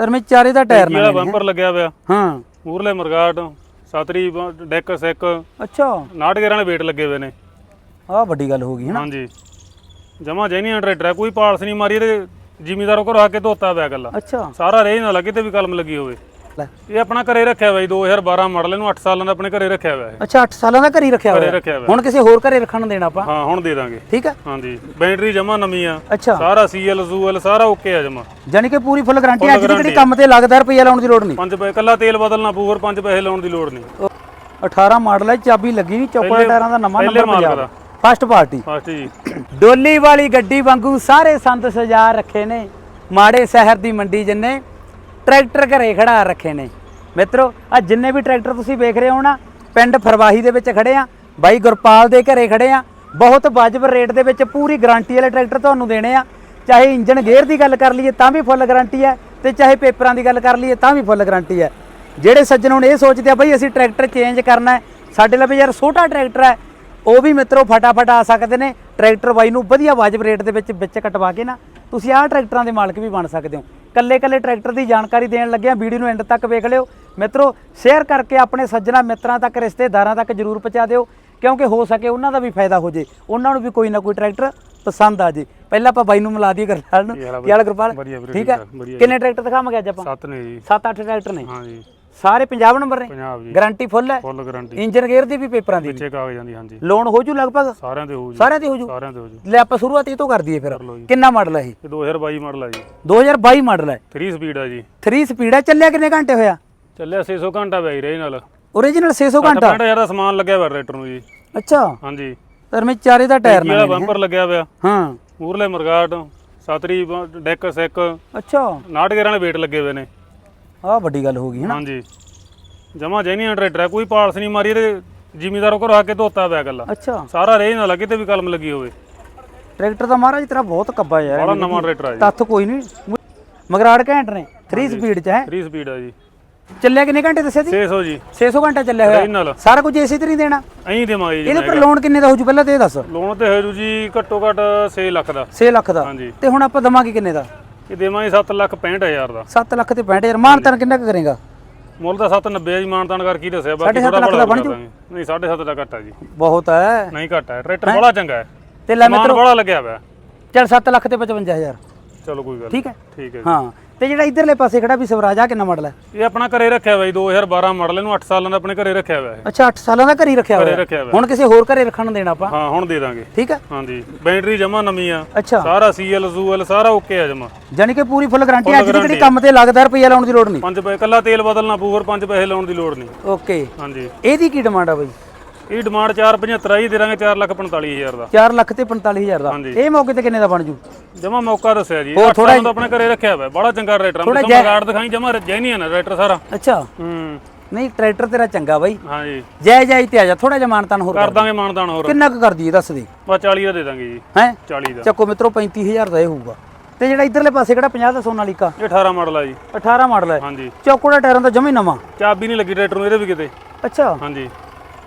ਪਰ ਮੈਂ ਚਾਰੇ ਦਾ ਟਾਇਰ ਨਾਲ ਬੰਪਰ ਲੱਗਿਆ ਹੋਇਆ ਹਾਂ? ਮੂਰਲੇ ਮਰਗਾਟ ਸਤਰੀ ਬ- ਡੈਕ ਸਿੱਕ। ਅੱਛਾ। 69 ਗੇਰਾਂ ਵਾਲੇ ਵੇਟ ਲੱਗੇ ਹੋਏ ਨੇ। ਆਹ ਵੱਡੀ ਗੱਲ ਹੋ ਗਈ ਹੈ ਨਾ ਹਾਂਜੀ। ਜਮਾ ਜੈਨੀਅਨ ਟਰੈਕਟਰ ਹੈ ਕੋਈ ਪਾਲਸ ਨਹੀਂ ਮਾਰੀ ਇਹਦੇ ਜ਼ਿਮੀਦਾਰੋਂ ਘਰੋਂ ਆ ਕੇ ਧੋਤਾ ਪਿਆ ਗੱਲਾ ਅੱਛਾ। ਸਾਰਾ ਰੇ ਨਾਲ ਕਿਤੇ ਵੀ ਕਲਮ ਲੱਗੀ ਹੋਵੇ। ਲੈ ਇਹ ਆਪਣਾ ਘਰੇ ਰੱਖਿਆ ਜੀ 2012 ਮਾਡਲ ਇਹਨੂੰ 8 ਸਾਲਾਂ ਦਾ ਆਪਣੇ ਘਰੇ ਰੱਖਿਆ ਹੋਇਆ ਹੈ। ਅੱਛਾ 8 ਸਾਲਾਂ ਦਾ ਘਰ ਰੱਖਿਆ ਘਰੇ ਹੋਇਆ ਰੱਖਿਆ ਹੋਇਆ। ਹੁਣ ਕਿਸੇ ਹੋਰ ਘਰੇ ਰੱਖਣ ਨੂੰ ਦੇਣਾ ਆਪਾਂ? ਹਾਂ ਹੁਣ ਦੇ ਦਾਂਗੇ। ਠੀਕ ਹੈ? ਹਾਂਜੀ ਬੈਟਰੀ ਜਮਾ ਨਵੀਂ ਆ। ਅੱਛਾ। ਸਾਰਾ ਸੀਐਲ ਜ਼ੂਐਲ ਸਾਰਾ ਓਕੇ ਆ ਜਮਾ ਜਾਨੀ ਕਿ ਪੂਰੀ ਫੁੱਲ ਗਾਰੰਟੀ ਅੱਜ ਦੀ ਕਿਹੜੀ guarantee ਕੰਮ ਤੇ ਲੱਗਦਾ ਰੁਪਈਆ ਲਾਉਣ ਦੀ ਲੋੜ ਨਹੀਂ? ਪੰਜ ਪੈਸੇ ਕੱਲਾ ਤੇਲ ਬਦਲਣਾ ਪਊ ਹੋਰ ਪੰਜ ਪੈਸੇ ਲਾਉਣ ਦੀ ਲੋੜ ਨਹੀਂ। 18 ਮਾਡਲ ਹੈ ਚਾਬੀ ਲੱਗੀ ਨਹੀਂ ਪਹਿਲੇ- ਟਾਇਰਾਂ ਦਾ ਨਵਾਂ ਪਹਿਲੇ ਨੰਬਰ ਮਾਲਕ ਪੰਜਾਬ ਦਾ। ਫਸਟ ਪਾਰਟੀ ਫਸਟ ਜੀ। ਡੋਲੀ ਵਾਲੀ ਗੱਡੀ ਵਾਂਗੂ ਸਾਰੇ ਸੰਦ ਸਜਾ ਰੱਖੇ ਨੇ। ਮਾੜੇ ਸ਼ਹਿਰ ਦੀ ਮੰਡੀ ਜਿੰਨੇ ਟਰੈਕਟਰ ਘਰੇ ਖੜਾ ਰੱਖੇ ਨੇ। ਮਿੱਤਰੋ ਆ ਜਿੰਨੇ ਵੀ ਟਰੈਕਟਰ ਤੁਸੀਂ ਵੇਖ ਰਹੇ ਹੋ ਨਾ, ਪਿੰਡ ਫਰਵਾਹੀ ਦੇ ਵਿੱਚ ਖੜੇ ਆ, ਬਾਈ ਗੁਰਪਾਲ ਦੇ ਘਰੇ ਖੜੇ ਆ, ਬਹੁਤ ਵਾਜਬ ਰੇਟ ਦੇ ਵਿੱਚ ਪੂਰੀ ਗਾਰੰਟੀ ਵਾਲੇ ਟਰੈਕਟਰ ਤੁਹਾਨੂੰ ਦੇਣੇ ਆ। ਚਾਹੇ ਇੰਜਨ ਗੇਅਰ ਦੀ ਗੱਲ ਕਰ ਲਈਏ, ਤਾਂ ਵੀ ਫੁੱਲ ਗਾਰੰਟੀ ਹੈ, ਤੇ ਚਾਹੇ ਪੇਪਰਾਂ ਦੀ ਗੱਲ ਕਰ ਲਈਏ, ਤਾਂ ਵੀ ਫੁੱਲ ਗਾਰੰਟੀ ਹੈ। ਜਿਹੜੇ ਸੱਜਣ ਹੁਣ ਇਹ ਸੋਚਦੇ ਆ, ਬਈ ਅਸੀਂ ਟਰੈਕਟਰ ਚੇਂਜ ਕਰਨਾ ਹੈ, ਸਾਡੇ ਲਈ ਯਾਰ ਛੋਟਾ ਟਰੈਕਟਰ ਹੈ। ਉਹ ਵੀ ਮਿੱਤਰੋ ਫਟਾਫਟ ਆ ਸਕਦੇ ਨੇ, ਟਰੈਕਟਰ ਬਾਈ ਨੂੰ ਵਧੀਆ ਵਾਜਬ ਰੇਟ ਦੇ ਵਿੱਚ ਵਿੱਚ ਕਟਵਾ ਕੇ ਨਾ, ਤੁਸੀਂ ਆਹ ਟਰੈਕਟਰਾਂ ਦੇ ਮਾਲਕ ਵੀ ਬਣ ਸਕਦੇ ਹੋ। ਕੱਲੇ ਕੱਲੇ ਟਰੈਕਟਰ ਦੀ ਜਾਣਕਾਰੀ ਦੇਣ ਲੱਗਿਆ ਵੀਡੀਓ ਨੂੰ ਐਂਡ ਤੱਕ ਵੇਖ ਲਿਓ। ਮਿੱਤਰੋ ਸ਼ੇਅਰ ਕਰਕੇ ਆਪਣੇ ਸੱਜਣਾ ਮਿੱਤਰਾਂ ਤੱਕ ਰਿਸ਼ਤੇਦਾਰਾਂ ਤੱਕ ਜਰੂਰ ਪਹੁੰਚਾ ਦਿਓ ਕਿਉਂਕਿ ਹੋ ਸਕੇ ਉਹਨਾਂ ਦਾ ਵੀ ਫਾਇਦਾ ਹੋ ਜੇ। ਉਹਨਾਂ ਨੂੰ ਵੀ ਕੋਈ ਨਾ ਕੋਈ ਟਰੈਕਟਰ ਪਸੰਦ ਆ ਜੇ। ਪਹਿਲਾਂ ਆਪਾਂ ਬਾਈ ਨੂੰ ਮਿਲਾ ਦਈਏ ਗਰਪਾਲ ਨੂੰ। ਕੀ ਹਾਲ ਗੁਰਪਾਲ? ਠੀਕ ਹੈ ਕਿੰਨੇ ਟਰੈਕਟਰ ਦਿਖਾਵਾਂਗੇ ਅੱਜ ਆਪਾਂ? ਸੱਤ ਨੇ ਜੀ। 7-8 ਟਰੈਕਟਰ ਨੇ? ਹਾਂਜੀ ਸਾਰੇ 50 ਨੰਬਰ ਨੇ? ਪੰਜਾਬ ਜੀ। ਗਾਰੰਟੀ ਫੁੱਲ ਹੈ? Full guarantee. ਇੰਜਨ ਗੇਅਰ ਦੀ ਵੀ ਪੇਪਰਾਂ ਦੀ ਪਿੱਛੇ ਕਾਗਜ਼ਾਂ ਦੀ ਹਾਂਜੀ। ਲੋਨ ਹੋ ਜੂ ਲਗਭਗ? ਸਾਰਿਆਂ ਦੇ ਹੋਊ ਜੀ। ਸਾਰਿਆਂ ਦੀ ਹੋ ਜੂ? ਸਾਰਿਆਂ ਦੇ ਹੋਊ ਜੀ। ਲੈ ਆਪਾਂ ਸ਼ੁਰੂਆਤ ਇਹ ਤੋਂ ਕਰ ਫਿਰ। ਕਿੰਨਾ ਮਾਡਲ ਹੈ ਇਹ? 2022 ਮਾਡਲ ਆ ਜੀ। 2022 ਮਾਡਲ ਹੈ। 3 ਸਪੀਡ ਆ ਜੀ। 3 ਸਪੀਡ ਹੈ। ਚੱਲਿਆ ਕਿੰਨੇ ਘੰਟੇ ਹੋਇਆ? ਚੱਲਿਆ 600 ਘੰਟਾ ਬੈਗ ਰਿਹਾ ਨਾਲ। Origignal 600 ਘੰਟਾ 65000 ਦਾ ਸਮਾਨ ਲੱਗਿਆ ਹੋਇਆ ਰੇਟਰ ਨੂੰ ਜੀ। ਅੱਛਾ। ਹਾਂਜੀ। ਧਰਮੇ ਚਾਰੇ ਦਾ ਟਾਇਰ ਨਾ ਇਹਦਾ ਬੰਪਰ ਲੱਗਿਆ ਹੋਇਆ। ਹਾਂ। ਮੂਰਲੇ ਮਰਗਾਟ ਸਤਰੀ ਡੈਕ ਸੈਕ। ਅੱਛਾ। 69 ਦੇ ਵੇਟ ਲੱਗੇ ਹੋਏ ਨੇ। ਆਹ ਵੱਡੀ ਗੱਲ ਹੋ ਗਈ ਹੈ ਨਾ ਹਾਂਜੀ। ਜਮਾ ਜੈਨੀਅਨ ਟਰੈਕਟਰ ਹੈ ਕੋਈ ਪਾਲਸ ਨਹੀਂ ਮਾਰੀ ਇਹਦੇ ਜ਼ਿਮੀਦਾਰੋਂ ਘਰੋਂ ਆ ਕੇ ਧੋਤਾ ਪਿਆ ਗੱਲਾ ਅੱਛਾ। ਸਾਰਾ ਰੇ ਨਾਲ ਕਿਤੇ ਵੀ ਕਲਮ ਲੱਗੀ ਹੋਵੇ। ਟਰੈਕਟਰ ਦਾ ਮਹਾਰਾਜ ਤੇਰਾ ਬਹੁਤ ਕੱਬਾ ਯਾਰ ਬੜਾ ਨਵਾਂ ਟਰੈਕਟਰ ਆ ਜੀ। ਤੱਥ ਕੋਈ ਨਹੀਂ। ਮਗਰਾੜ ਘੈਂਟ ਨੇ 3 ਸਪੀਡ ਚ ਹੈ? 3 ਸਪੀਡ ਆ ਜੀ। ਚੱਲਿਆ ਕਿੰਨੇ ਘੰਟੇ ਦੱਸਿਆ ਸੀ? 600 ਜੀ। 600 ਘੰਟਾ ਚੱਲਿਆ ਹੋਇਆ। ਸਾਰਾ ਕੁਝ ਏਸੀ ਤੇ ਨਹੀਂ ਦੇਣਾ? ਐਂ ਦੇਵਾਂਗੇ ਜੀ ਇਹਦੇ ਪਰ ਲੋਨ ਕਿੰਨੇ ਦਾ ਹੋ ਜੂ ਪਹਿਲਾਂ ਤੇ ਇਹ ਦੱਸ। ਲੋਨ ਤੇ ਹੈ ਜੀ ਘੱਟੋ ਘੱਟ 6 ਲੱਖ ਦਾ। 6 ਲੱਖ ਦਾ। ਹਾਂਜੀ। ਤੇ ਹੁਣ ਆਪਾਂ ਦਵਾਂਗੇ ਕਿੰਨੇ ਦਾ? ਇਹ ਦੇਵਾਂਗੇ 7 ਲੱਖ 65 ਹਜ਼ਾਰ ਦਾ। 7 ਲੱਖ ਤੇ 65000 ਮਾਨਤਨ ਕਿੰਨਾ ਕੁ ਕਰੇਗਾ? ਮੁੱਲ ਦਾ 790 ਜੀ ਮਾਨਤਾਨ ਕਰ ਕੀ ਦੱਸਿਆ ਬਾਕੀ ਥੋੜਾ ਬੜਾ ਬਣ ਜੂ? ਨਹੀਂ 7.5 ਦਾ ਘੱਟ ਆ ਜੀ। ਬਹੁਤ ਹੈ। ਨਹੀਂ ਘੱਟ ਹੈ ਟਰੈਕਟਰ ਬੜਾ ਚੰਗਾ ਹੈ। ਤੇ ਲੈ ਸਮਾਨ ਬੜਾ ਲੱਗਿਆ ਹੋਇਆ ਚੱਲ 7 ਲੱਖ ਤੇ 55000 ਚਲੋ ਕੋਈ ਗੱਲ ਠੀਕ ਹੈ? ਠੀਕ ਹੈ। ਹਾਂ। ਤੇ ਜਿਹੜਾ ਇਧਰਲੇ ਪਾਸੇ ਖੜਾ ਵੀ ਸਵਰਾਜ ਆ ਕਿੰਨਾ ਮਾਡਲ ਹੈ? ਇਹ ਆਪਣਾ ਘਰੇ ਰੱਖਿਆ ਹੋਇਆ ਜੀ 2012 ਮਾਡਲ ਇਹਨੂੰ 8 ਸਾਲਾਂ ਦਾ ਆਪਣੇ ਘਰੇ ਰੱਖਿਆ ਹੋਇਆ ਹੈ ਅੱਛਾ 8 ਸਾਲਾਂ ਦਾ ਘਰ ਹੀ ਰੱਖਿਆ ਹੋਇਆ? ਰੱਖਿਆ ਹੋਇਆ। ਹੁਣ ਕਿਸੇ ਹੋਰ ਘਰੇ ਰੱਖਣ ਨੂੰ ਦੇਣਾ ਆਪਾਂ? ਹਾਂ ਹੁਣ ਦੇ ਦਾਂਗੇ। ਠੀਕ ਹੈ। ਹਾਂਜੀ ਬੈਟਰੀ ਜਮਾ ਨਵੀਂ ਆ। ਅੱਛਾ। ਸਾਰਾ ਸੀਐਲ ਜ਼ੂਐਲ ਸਾਰਾ ਓਕੇ ਆ ਜਮਾ ਜਾਨੀ ਕਿ ਪੂਰੀ ਫੁੱਲ ਗਾਰੰਟੀ ਅੱਜ ਦੀ guarantee ਕੰਮ ਤੇ ਲੱਗਦਾ ਰੁਪਈਆ ਲਾਉਣ ਦੀ ਲੋੜ ਨਹੀਂ? ਪੰਜ ਪੈਸੇ ਕੱਲਾ ਤੇਲ ਬਦਲਣਾ ਪਊ ਹੋਰ ਪੰਜ ਪੈਸੇ ਲਾਉਣ ਦੀ ਲੋੜ ਨਹੀਂ। ਓਕੇ ਹਾਂਜੀ। ਇਹਦੀ ਕੀ ਡਿਮਾਂਡ ਆ ਬਈ? ਇਹ ਡਿਮਾਂਡ 475 ਆਈ ਦੇ ਦਾਂਗੇ 4 ਲੱਖ 45000 ਦਾ। 4 ਲੱਖ ਤੇ 45000 ਦਾ। ਇਹ ਮੌਕੇ ਤੇ ਕਿੰਨੇ ਦਾ ਬਣ ਜੂ? ਜਮਾ ਮੌਕਾ ਦੱਸਿਆ ਜੀ। ਹੋਰ ਤੋਂ ਆਪਣੇ ਘਰੇ ਰੱਖਿਆ ਹੋਇਆ ਬੜਾ ਚੰਗਾ ਥੋੜ੍ਹਾ ਮੈਂ ਜੈ- ਕਾਰਡ ਦਿਖਾਈ ਜਮਾ ਜੈਨੀਅਨ ਹੈ ਰੇਟਰ ਸਾਰਾ। ਅੱਛਾ। ਹੂੰ। ਨਹੀਂ ਟਰੈਕਟਰ ਤੇਰਾ ਚੰਗਾ ਬਾਈ। ਹਾਂਜੀ। ਜੈ ਜੈ ਤੇ ਆ ਜਾ ਥੋੜਾ ਜਿਹਾ ਮਾਨਤਾਨ ਹੋਰ ਕਰ। ਦਾਂਗੇ ਮਾਨਦਾਨ ਹੋਰ। ਕਿੰਨਾ ਕੁ ਕਰ ਦਈਏ ਦੱਸ ਦੇ। ਬਸ 40 ਦਾ ਦੇ ਦਾਂਗੇ ਜੀ। ਹੈ? 40 ਦਾ। ਚੱਕੋ ਮਿੱਤਰੋ 35000 ਦਾ ਇਹ ਹੋਊਗਾ। ਤੇ ਜਿਹੜਾ ਇਧਰਲੇ ਪਾਸੇ ਕਿਹੜਾ 50 ਦਾ ਸੋਨਾਲੀਕਾ ਇਹ 18 ਮਾਡਲ ਆ ਜੀ। 18 ਮਾਡਲ ਹੈ ਹਾਂਜੀ। ਚੌਕੋ ਦਾ ਟਾਇਰਾਂ ਦਾ ਜਮੀ ਨਵਾਂ। ਚਾਬੀ ਨਹੀਂ ਲੱਗੀ ਟਰੈਕਟਰ ਨੂੰ ਇਹਦੇ ਵੀ ਕਿਤੇ। ਅੱਛਾ। ਹਾਂਜੀ।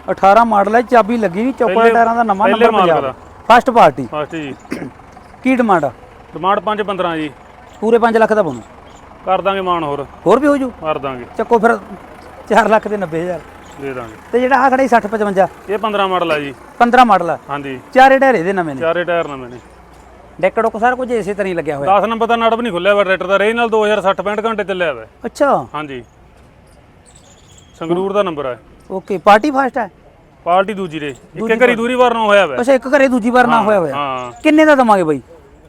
18 ਮਾਡਲ ਹੈ ਚਾਬੀ ਲੱਗੀ ਨਹੀਂ ਚੌਕੋ ਦੇ ਪਹਿਲੇ- ਟਾਇਰਾਂ ਦਾ ਨਵਾਂ number Punjab first party first ਜੀ। ਕੀ ਡਿਮਾਂਡ ਆ? ਡਿਮਾਂਡ 5 15 ਜੀ। ਪੂਰੇ 5 ਲੱਖ ਦਾ ਬਣੂ ਕਰ ਦਾਂਗੇ ਮਾਨ ਹੋਰ। ਹੋਰ ਵੀ ਹੋ ਜੂ? ਕਰ ਦਾਂਗੇ। ਚੱਕੋ ਫਿਰ 4 ਲੱਖ ਤੇ 90000 ਦੇ ਦਾਂਗੇ। ਤੇ ਜਿਹੜਾ ਆ ਖੜਾ 60 55 ਇਹ 15 ਮਾਡਲ ਆ ਜੀ। 15 ਮਾਡਲ ਆ। ਹਾਂਜੀ। ਚਾਰੇ ਢੇਰੇ ਦੇ ਨਵੇਂ ਨੇ। ਚਾਰੇ ਟਾਇਰ ਨਵੇਂ ਨੇ। ਡੈਕੜੋ ਕੋ ਸਾਰਾ ਕੁਝ ਇਸੇ ਤਰ੍ਹਾਂ ਹੀ ਲੱਗਿਆ ਹੋਇਆ। 10 ਨੰਬਰ ਦਾ ਨਟ ਵੀ ਨਹੀਂ ਖੁੱਲਿਆ ਵਾ ਟਰੈਕਟਰ ਦਾ। ਰੇ ਨਾਲ 2060 65 ਘੰਟੇ ਚੱਲਿਆ ਵਾ। ਅੱਛਾ। ਹਾਂਜੀ। ਸੰਗਰੂਰ ਦਾ ਨੰਬਰ ਹੈ ਓਕੇ ਪਾਰਟੀ ਫਾਸਟ ਹੈ ਪਾਰਟੀ ਦੂਜੀ ਰੇ। ਇੱਕ ਘਰੀ ਦੂਰੀ ਵਾਰ ਨਾ ਹੋਇਆ ਵਾ। ਅੱਛਾ ਇੱਕ ਘਰੇ ਦੂਜੀ ਵਾਰ ਨਾ ਹੋਇਆ ਹੋਇਆ ਹਾਂ। ਕਿੰਨੇ ਦਾ ਦਵਾਂਗੇ ਬਾਈ?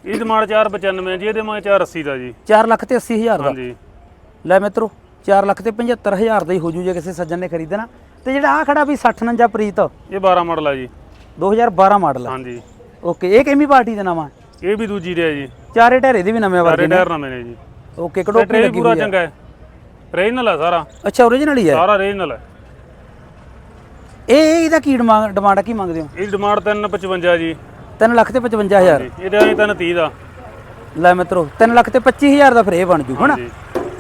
ਇਹ ਡਿਮਾਂਡ 495 ਜੀ ਇਹਦੇ ਮੈਂ 480 ਦਾ ਜੀ। 4 ਲੱਖ ਤੇ 80000 ਦਾ? ਹਾਂਜੀ। ਲੈ ਮਿੱਤਰੋ 4 ਲੱਖ ਤੇ 75000 ਦਾ ਹੀ ਹੋ ਜੂ ਜੇ ਕਿਸੇ ਸੱਜਣ ਨੇ ਖਰੀਦਣਾ। ਤੇ ਜਿਹੜਾ ਆ ਖੜਾ ਵੀ 60 49 ਪ੍ਰੀਤ ਇਹ 12 ਮਾਡਲ ਆ ਜੀ। 2012 ਮਾਡਲ ਆ। ਹਾਂਜੀ। ਓਕੇ ਇਹ ਕਿੰਨੀ ਪਾਰਟੀ ਦਾ ਨਾਮ ਆ? ਇਹ ਵੀ ਦੂਜੀ ਰੇ ਆ ਜੀ। ਚਾਰੇ ਢੇਰੇ ਦੇ ਵੀ ਨਵੇਂ ਚਾਰੇ ਵਰਗੇ ਨੇ। ਟਾਇਰ ਨਵੇਂ ਨੇ ਜੀ। ਓਕੇ ਕਡੋਪੀ ਲੱਗੀ ਪੂਰਾ ਹੋਈ ਆ। ਚੰਗਾ ਹੈ। ਰੇਂਜਨਲ ਹੈ ਸਾਰਾ। ਅੱਛਾ ਓਰੀਜਨਲ ਹੀ ਹੈ? ਸਾਰਾ ਰੇਂਜਨਲ ਹੈ ਇਹ ਇਹ ਇਹਦਾ ਕੀ ਡਿਮਾਂਡ ਡਿਮਾਂਡ ਕੀ ਮੰਗਦੇ ਹੋ? ਇਹ ਡਿਮਾਂਡ 355 ਜੀ। 3 ਲੱਖ ਤੇ 55000 ਇਹਦੇ ਆਈ 330 ਦਾ ਲੈ ਮਿੱਤਰੋ 3 ਲੱਖ ਤੇ 25000 ਦਾ ਫਿਰ ਇਹ ਬਣ ਜੂ ਹਨਾ? ਜੀ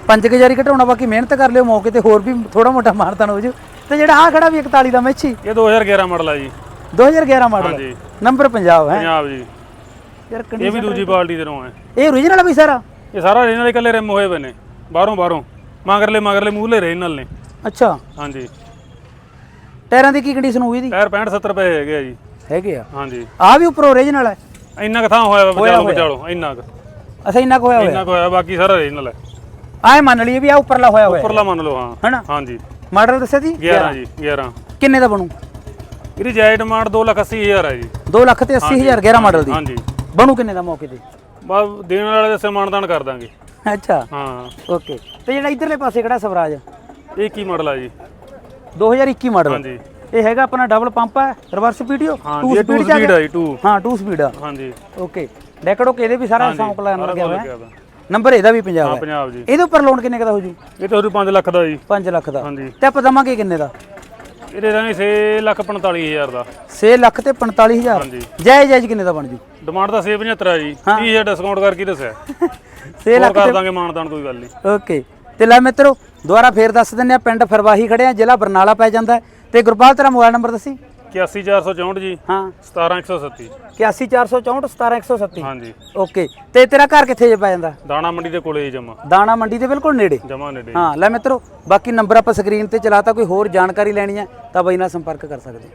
ਪੰਜ ਕੁ ਹਜ਼ਾਰੀ ਘਟਾਉਣਾ ਬਾਕੀ ਮਿਹਨਤ ਕਰ ਲਿਓ ਮੌਕੇ ਤੇ ਹੋਰ ਵੀ ਥੋੜਾ ਮੋਟਾ ਮਾਰਤਨ ਹੋ ਜੂ। ਤੇ ਜਿਹੜਾ ਆ ਖੜਾ ਵੀ 41 ਦਾ ਮੈਚੀ? ਇਹ 2011 ਮਾਡਲ ਆ ਜੀ। 2011 ਮਾਡਲ ਹਾਂਜੀ। ਨੰਬਰ ਪੰਜਾਬ ਹੈ। ਪੰਜਾਬ ਜੀ। ਯਾਰ ਇਹ ਵੀ ਦੂਜੀ ਪਾਰਟੀ ਦੇ ਰੋਂ ਹੈ। ਇਹ ਆ ਵੀ ਸਾਰਾ? ਇਹ ਸਾਰਾ ਰੇਂਜਨਲ ਇਕੱਲੇ ਰਿਮ ਹੋਏ ਪਏ ਨੇ। ਬਾਹਰੋਂ ਬਾਹਰੋਂ। ਮਗਰਲੇ ਮਗਰਲੇ ਮੂਹਲੇ ਨਾਲ ਨੇ। ਅੱਛਾ। ਹਾਂਜੀ। ਟਾਇਰਾਂ ਦੀ ਕੀ ਕੰਡੀਸ਼ਨ ਹੋਈ ਦੀ ਟਾਇਰ 65 70 ਰੁਪਏ ਹੈਗੇ ਆ ਜੀ। ਹੈਗੇ ਆ। ਹਾਂਜੀ। ਆ ਵੀ ਉੱਪਰ ਓਰੀਜਨਲ ਹੈ। ਇੰਨਾ ਕੁ ਥਾਂ ਹੋਇਆ ਵਾ ਵਿਚਾਲੋ ਵਿਚਾਲੋ ਇੰਨਾ ਕੁ। ਅੱਛਾ ਇੰਨਾ ਕੁ ਹੋਇਆ ਹੋਇਆ। ਇੰਨਾ ਕੁ ਹੋਇਆ ਬਾਕੀ ਸਾਰਾ ਰੀਜਨਲ ਹੈ। ਆਏ ਮੰਨ ਲਈਏ ਵੀ ਆ ਉੱਪਰਲਾ ਹੋਇਆ ਹੋਇਆ। ਉੱਪਰਲਾ ਮੰਨ ਲਓ ਹਾਂ। ਹਨਾ? ਹਾਂਜੀ। ਮਾਡਲ ਦੱਸਿਆ ਜੀ? 11 ਜੀ 11 ਕਿੰਨੇ ਦਾ ਬਣੂ? ਇਹਦੀ ਜਾਇ ਡਿਮਾਂਡ 2,80,000 ਹੈ ਜੀ। 2 ਲੱਖ ਤੇ 80000 11 ਮਾਡਲ ਦੀ। ਹਾਂਜੀ। ਬਣੂ ਕਿੰਨੇ ਦਾ ਮੌਕੇ ਤੇ? ਬਸ ਦੇਣ ਵਾਲੇ ਦੇ ਸਮਾਨਦਾਨ ਕਰ ਦਾਂਗੇ। ਅੱਛਾ। ਹਾਂ। ਓਕੇ। ਤੇ ਜਿਹੜਾ ਇਧਰਲੇ ਪਾਸੇ ਕਿਹੜਾ ਸਵਰਾਜ? ਇਹ ਕੀ ਮਾਡਲ ਆ ਜੀ। 2021 ਮਾਡਲ। ਹਾਂਜੀ। ਇਹ ਹੈਗਾ ਆਪਣਾ ਡਬਲ ਪੰਪ ਹੈ ਰਿਵਰਸ ਪੀਡੀਓ ਹਾਂ ਜੀ 2 ਸਪੀਡ ਜੀ 2 ਹਾਂ 2 ਸਪੀਡ ਆ। ਹਾਂਜੀ ਓਕੇ ਡੈਕੜੋ ਕੇ ਇਹਦੇ ਵੀ ਸਾਰਾ ਸੌਂਕ ਲਾਣ ਲੱਗਿਆ ਹੋਇਆ ਵਾ। ਨੰਬਰ ਇਹਦਾ ਵੀ ਪੰਜਾਬ ਹਾਂ ਹੈ। ਪੰਜਾਬ ਜੀ। ਇਹਦੇ ਉੱਪਰ ਲੋਨ ਕਿੰਨੇ ਦਾ ਹੋ ਜੂ? ਇਹ ਤਾਂ ਉਹਦੇ 5 ਲੱਖ ਦਾ ਜੀ। 5 ਲੱਖ ਦਾ। ਹਾਂਜੀ ਤੇ ਆਪਾਂ ਦਵਾਂਗੇ ਕਿੰਨੇ ਦਾ? ਇਹਦੇ ਤਾਂ 6 ਲੱਖ 45000 ਦਾ। 6 ਲੱਖ ਤੇ 45000 ਹਾਂਜੀ ਜਾਇਜ਼ ਜਾਇਜ਼ ਕਿੰਨੇ ਦਾ ਬਣ ਜੂ? ਡਿਮਾਂਡ ਤਾਂ 675 ਆ ਜੀ। 30000 ਡਿਸਕਾਊਂਟ ਕਰਕੇ ਦੱਸਿਆ। 6 ਹੋਰ ਲੱਖ ਕਰ ਦਾਂਗੇ ਮਾਨਦਾਨ ਕੋਈ ਗੱਲ ਨਹੀਂ। ਓਕੇ ਤੇ ਲੈ ਮਿੱਤਰੋ ਦੁਬਾਰਾ ਫੇਰ ਦੱਸ ਦਿੰਨੇ ਆ ਪਿੰਡ ਫਰਵਾਹੀ ਖੜੇ ਆ ਜ਼ਿਲ੍ਹਾ ਬਰਨਾਲਾ ਪੈ ਜਾਂਦਾ ਹੈ। ਤੇ ਗੁਰਪਾਲ ਤੇਰਾ ਮੋਬਾਈਲ ਨੰਬਰ ਦੱਸੀ? 81464 ਜੀ। ਹਾਂ। 17137 81464 17170 ਹਾਂਜੀ ਓਕੇ। ਤੇ ਤੇਰਾ ਘਰ ਕਿੱਥੇ ਜੇ ਪੈ ਜਾਂਦਾ? ਦਾਣਾ ਮੰਡੀ ਦੇ ਕੋਲੇ ਜਮਾ। ਦਾਣਾ ਮੰਡੀ ਦੇ ਬਿਲਕੁਲ ਨੇੜੇ। ਜਮਾ ਨੇੜੇ। ਹਾਂ ਲੈ ਮਿੱਤਰੋ ਬਾਕੀ ਨੰਬਰ ਆਪਾਂ ਸਕਰੀਨ ਤੇ ਚਲਾਤਾ ਕੋਈ ਹੋਰ ਜਾਣਕਾਰੀ ਲੈਣੀ ਹੈ ਤਾਂ ਬਾਈ ਨਾਲ ਸੰਪਰਕ ਕਰ ਸਕਦੇ